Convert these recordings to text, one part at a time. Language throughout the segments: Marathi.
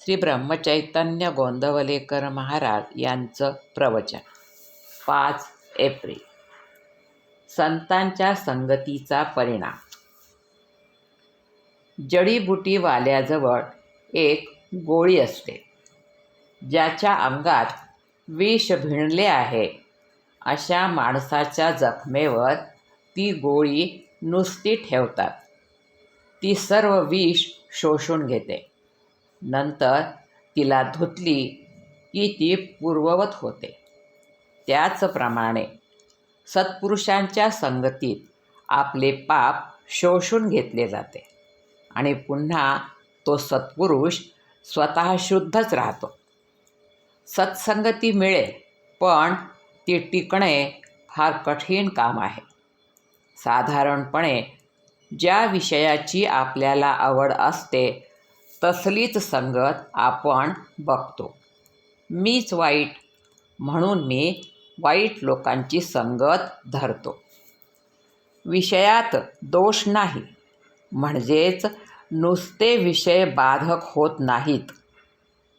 श्री ब्रह्मचैतन्य गोंदवलेकर महाराज यांचं प्रवचन. पाच एप्रिल. संतांच्या संगतीचा परिणाम. जडीबुटीवाल्याजवळ एक गोळी असते. ज्याच्या अंगात विष भिणले आहे. अशा माणसाच्या जखमेवर ती गोळी नुसती ठेवतात. ती सर्व विष शोषून घेते. नंतर तिला धुतली की ती पूर्ववत होते. त्याचप्रमाणे सत्पुरुषांच्या संगतीत आपले पाप शोषून घेतले जाते आणि पुन्हा तो सत्पुरुष स्वतः शुद्धच राहतो. सत्संगती मिळेल पण ती टिकणे फार कठीण काम आहे. साधारणपणे ज्या विषयाची आपल्याला आवड असते तसलीच संगत आपण बघतो. मीच वाईट म्हणून मी वाईट लोकांची संगत धरतो. विषयात दोष नाही म्हणजेच नुसते विषय बाधक होत नाहीत.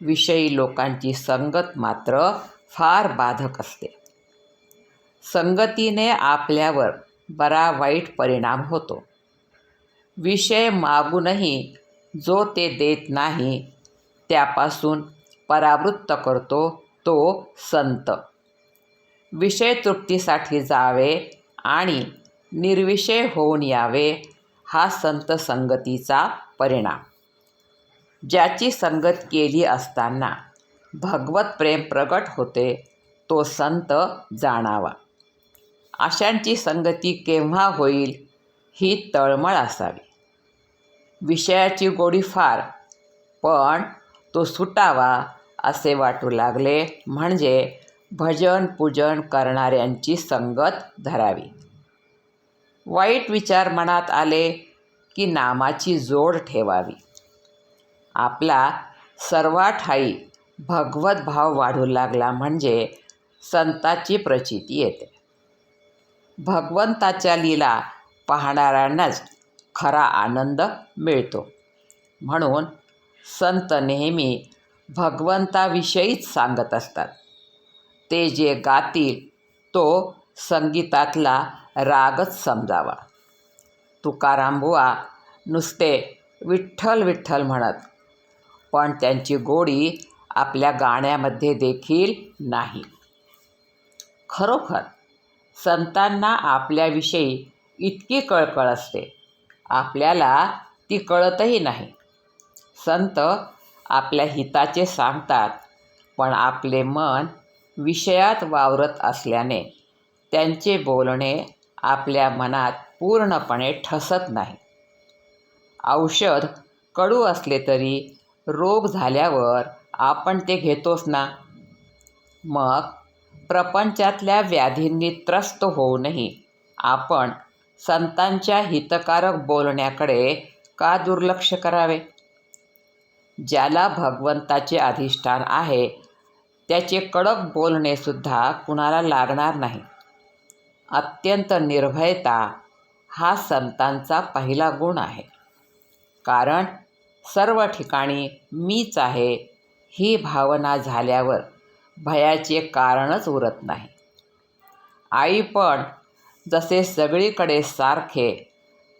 विषयी लोकांची संगत मात्र फार बाधक असते. संगतीने आपल्यावर बरा वाईट परिणाम होतो. विषय मागूनही जो ते देत नाही त्यापासून परावृत्त करतो तो संत. विषय तृप्तीसाठी जावे आणि निर्विषय होऊन यावे हा संत संगतीचा परिणाम. ज्याची संगत केली असताना भगवत प्रेम प्रगट होते तो संत जाणावा. अशांची संगती केव्हा होईल ही तळमळ असावी. विषयाची गोडी फार पण तो सुटावा असे वाटू लागले. म्हणजे भजन पूजन करणाऱ्यांची संगत धरावी. वाईट विचार मनात आले की नामाची जोड ठेवावी. आपला सर्वाठाई भगवत भाव वाढू लागला म्हणजे संताची प्रचिती येते. भगवंताच्या लीला पाहणाऱ्यांनाच खरा आनंद मिळतो. म्हणून संत नेहमी भगवंताविषयीच सांगत असतात. ते जे गातील तो संगीतातला रागच समजावा. तुकारामबुवा नुसते विठ्ठल विठ्ठल म्हणत पण त्यांची गोडी आपल्या गाण्यामध्ये देखील नाही. खरोखर संतांना आपल्याविषयी इतकी कळकळ असते. आपल्याला ती कळतही नाही. संत आपल्या हिताचे सांगतात पण आपले मन विषयात वावरत असल्याने त्यांचे बोलणे आपल्या मनात पूर्णपणे ठसत नाही. औषध कडू असले तरी रोग झाल्यावर आपण ते घेतोच ना? मग प्रपंचातल्या व्याधींनी त्रस्त होऊनही आपण संतांच्या हितकारक बोलण्याकडे का दुर्लक्ष करावे? ज्याला भगवंताचे अधिष्ठान आहे त्याचे कडक बोलणेसुद्धा कुणाला लागणार नाही. अत्यंत निर्भयता हा संतांचा पहिला गुण आहे. कारण सर्व ठिकाणी मीच आहे ही भावना झाल्यावर भयाचे कारणच उरत नाही. आई पण जसे सगळीकडे सारखे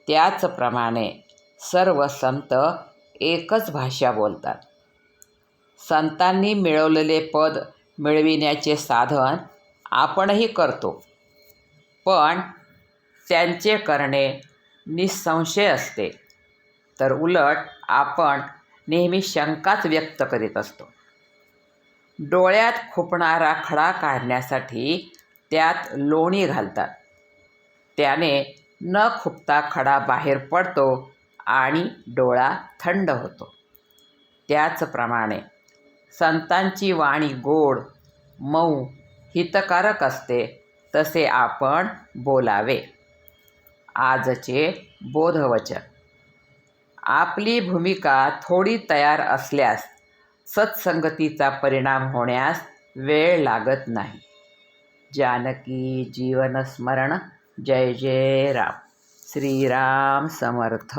त्याचप्रमाणे सर्व संत एकच भाषा बोलतात. संतांनी मिळवलेले पद मिळविण्याचे साधन आपणही करतो. पण त्यांचे करणे निसंशय असते. तर उलट आपण नेहमी शंकाच व्यक्त करीत असतो. डोळ्यात खुपणारा खडा काढण्यासाठी त्यात लोणी घालतात. त्याने न खुपता खडा बाहेर पडतो आणि डोळा थंड होतो. त्याचप्रमाणे संतांची वाणी गोड मऊ हितकारक असते तसे आपण बोलावे. आजचे बोधवचन. आपली भूमिका थोडी तयार असल्यास सत्संगतीचा परिणाम होण्यास वेळ लागत नाही. जानकी जीवनस्मरण जय जय राम. श्रीराम समर्थ.